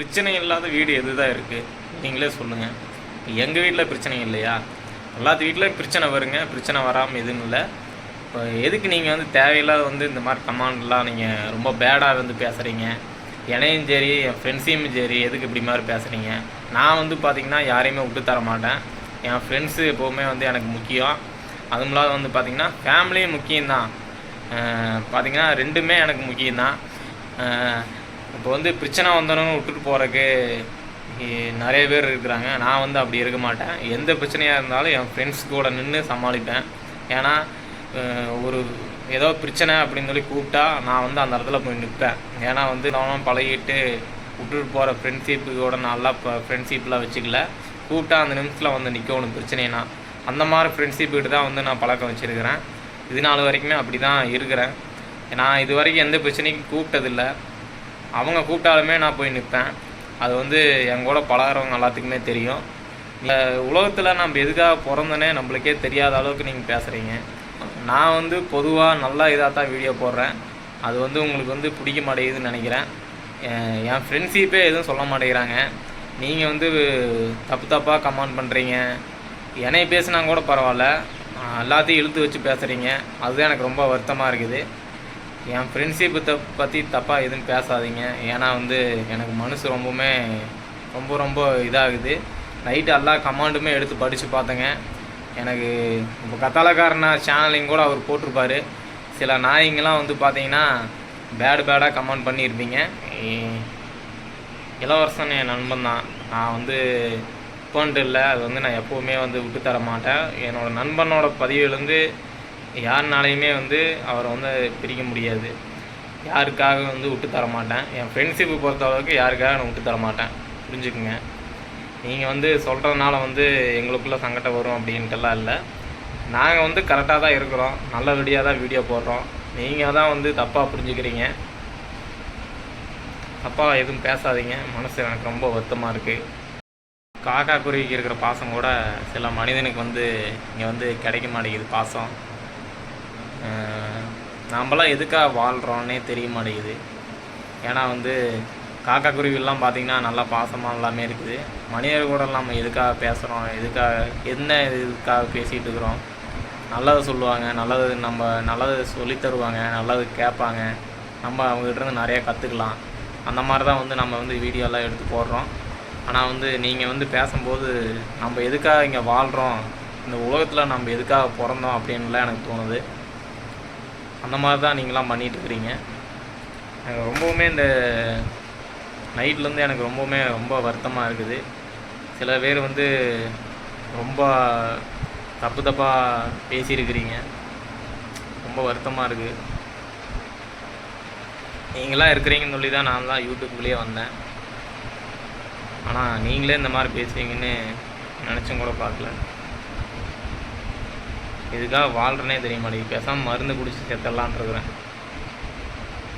பிரச்சனை இல்லாத வீடு எது தான் இருக்குது நீங்களே சொல்லுங்கள் எங்கள் வீட்டில் பிரச்சனை இல்லையா? எல்லாத்து வீட்டில் பிரச்சனை வருங்க. பிரச்சனை வராமல் எதுவும் இல்லை. இப்போ எதுக்கு நீங்கள் வந்து தேவையில்லாத வந்து இந்த மாதிரி கமாண்ட்லாம் நீங்கள் ரொம்ப பேடாக வந்து பேசுகிறீங்க என்னையும் சரி என் ஃப்ரெண்ட்ஸையும் சரி எதுக்கு இப்படி மாதிரி பேசுகிறீங்க நான் வந்து பார்த்திங்கன்னா யாரையுமே விட்டு தர மாட்டேன். என் ஃப்ரெண்ட்ஸு எப்போவுமே வந்து எனக்கு முக்கியம். அதுவும் இல்லாத வந்து பார்த்திங்கன்னா ஃபேமிலியும் முக்கியம்தான். பார்த்திங்கன்னா ரெண்டுமே எனக்கு முக்கியம்தான். இப்போ வந்து பிரச்சனை வந்தோன்னு விட்டுட்டு போகிறக்கு நிறைய பேர் இருக்கிறாங்க. நான் வந்து அப்படி இருக்க மாட்டேன். எந்த பிரச்சனையாக இருந்தாலும் என் ஃப்ரெண்ட்ஸ் கூட நின்று சமாளிப்பேன். ஏன்னா ஒரு ஏதோ பிரச்சனை அப்படின்னு சொல்லி கூப்பிட்டா நான் வந்து அந்த இடத்துல போய் நிற்பேன் ஏன்னா வந்து நானும் பழகிட்டு விட்டுட்டு போகிற ஃப்ரெண்ட்ஷிப்போட நல்லா இப்போ ஃப்ரெண்ட்ஷிப்லாம் வச்சுக்கல. கூப்பிட்டா அந்த நிமிஷத்தில் வந்து நிற்கணும் பிரச்சனைனா அந்த மாதிரி ஃப்ரெண்ட்ஷிப் தான் வந்து நான் பழக்கம் வச்சுருக்கிறேன். இது நாள் வரைக்குமே அப்படி தான் இருக்கிறேன். நான் இது வரைக்கும் எந்த பிரச்சனைக்கும் கூப்பிட்டதில்ல. அவங்க கூப்பிட்டாலுமே நான் போய் நிற்பேன். அது வந்து என் கூட பழகிறவங்க எல்லாத்துக்குமே தெரியும். உலகத்தில் நம்ம எதுக்காக பிறந்தனே நம்மளுக்கே தெரியாத அளவுக்கு நீங்கள் பேசுகிறீங்க நான் வந்து பொதுவாக நல்லா இதாக தான் வீடியோ போடுறேன். அது வந்து உங்களுக்கு வந்து பிடிக்க மாட்டேங்குதுன்னு நினைக்கிறேன். என் ஃப்ரெண்ட்ஷிப்பே எதுவும் சொல்ல மாட்டேங்கிறாங்க. நீங்கள் வந்து தப்பு தப்பாக கமெண்ட் பண்ணுறீங்க என்னை பேசுனா கூட பரவாயில்ல. எல்லாத்தையும் இழுத்து வச்சு பேசுகிறீங்க அதுதான் எனக்கு ரொம்ப வருத்தமாக இருக்குது. என் ஃப்ரெண்ட்ஷிப்பை பற்றி தப்பாக எதுவும் பேசாதீங்க. ஏன்னா வந்து எனக்கு மனசு ரொம்பவுமே ரொம்ப ரொம்ப இதாகுது. நைட்டு எல்லா கமாண்டுமே எடுத்து படித்து பார்த்தேங்க. எனக்கு இப்போ கத்தாலக்காரனா சேனலையும் கூட அவர் போட்டிருப்பார். சில நாய்ங்கெல்லாம் வந்து பார்த்தீங்கன்னா பேடு பேடாக கமெண்ட் பண்ணியிருப்பீங்க. இளவரசன் என் நண்பன் தான். நான் வந்து இப்போன்ட்டு இல்லை. அது வந்து நான் எப்போவுமே வந்து விட்டு தர மாட்டேன் என்னோடய நண்பனோட பதிவிலேருந்து யாருனாலையுமே வந்து அவரை வந்து பிரிக்க முடியாது. யாருக்காக வந்து விட்டு தர மாட்டேன். என் ஃப்ரெண்ட்ஷிப்பு பொறுத்த அளவுக்கு யாருக்காக நான் விட்டு தர மாட்டேன். புரிஞ்சுக்குங்க. நீங்கள் வந்து சொல்கிறதுனால வந்து எங்களுக்குள்ளே சங்கடம் வரும் அப்படின்ட்டுலாம் இல்லை. நாங்கள் வந்து கரெக்டாக தான் இருக்கிறோம். நல்லபடியாக தான் வீடியோ போடுறோம். நீங்கள் தான் வந்து தப்பாக புரிஞ்சுக்கிறீங்க. தப்பாக எதுவும் பேசாதீங்க. மனசு எனக்கு ரொம்ப வருத்தமாக இருக்குது காக்கா குருவிக்கு இருக்கிற பாசம் கூட சில மனிதனுக்கு வந்து இங்கே வந்து கிடைக்க மாட்டேங்குது பாசம். அஹ் எதுக்காக வாழ்கிறோன்னே தெரிய மாட்டேங்குது. ஏன்னா வந்து காக்கா குருவிலாம் பார்த்திங்கன்னா நல்லா பாசமாக எல்லாமே இருக்குது. மனிதர் கூட நம்ம எதுக்காக பேசுகிறோம் எதுக்காக என்ன இதுக்காக பேசிகிட்டு இருக்கிறோம்? நல்லது சொல்லுவாங்க. நல்லது நம்ம நல்லது சொல்லி தருவாங்க. நல்லது கேட்பாங்க. நம்ம அவங்ககிட்ட நிறையா கற்றுக்கலாம் அந்த மாதிரி தான் வந்து நம்ம வந்து வீடியோலாம் எடுத்து போடுறோம். ஆனால் வந்து நீங்கள் வந்து பேசும்போது நம்ம எதுக்காக இங்கே வாழ்கிறோம் இந்த உலகத்தில் நம்ம எதுக்காக பிறந்தோம் அப்படின்லாம் எனக்கு தோணுது. அந்த மாதிரி தான் நீங்களாம் பண்ணிகிட்ருக்கிறீங்க எனக்கு ரொம்பவுமே இந்த நைட்லேருந்து எனக்கு ரொம்பவுமே ரொம்ப வருத்தமாக இருக்குது. சில பேர் வந்து ரொம்ப தப்பு தப்பாக பேசியிருக்கிறீங்க. ரொம்ப வருத்தமாக இருக்குது நீங்களாம் இருக்கிறீங்கன்னு சொல்லி தான் நான் தான் யூடியூப்லேயே வந்தேன். ஆனால் நீங்களே இந்த மாதிரி பேசுவீங்கன்னு நினச்சும் கூட பார்க்கல. இதுக்காக வாழ்கிறனே தெரிய மாட்டேங்குது பேசாமல் மருந்து குடிச்சு செத்தரலான் இருக்கிறேன்.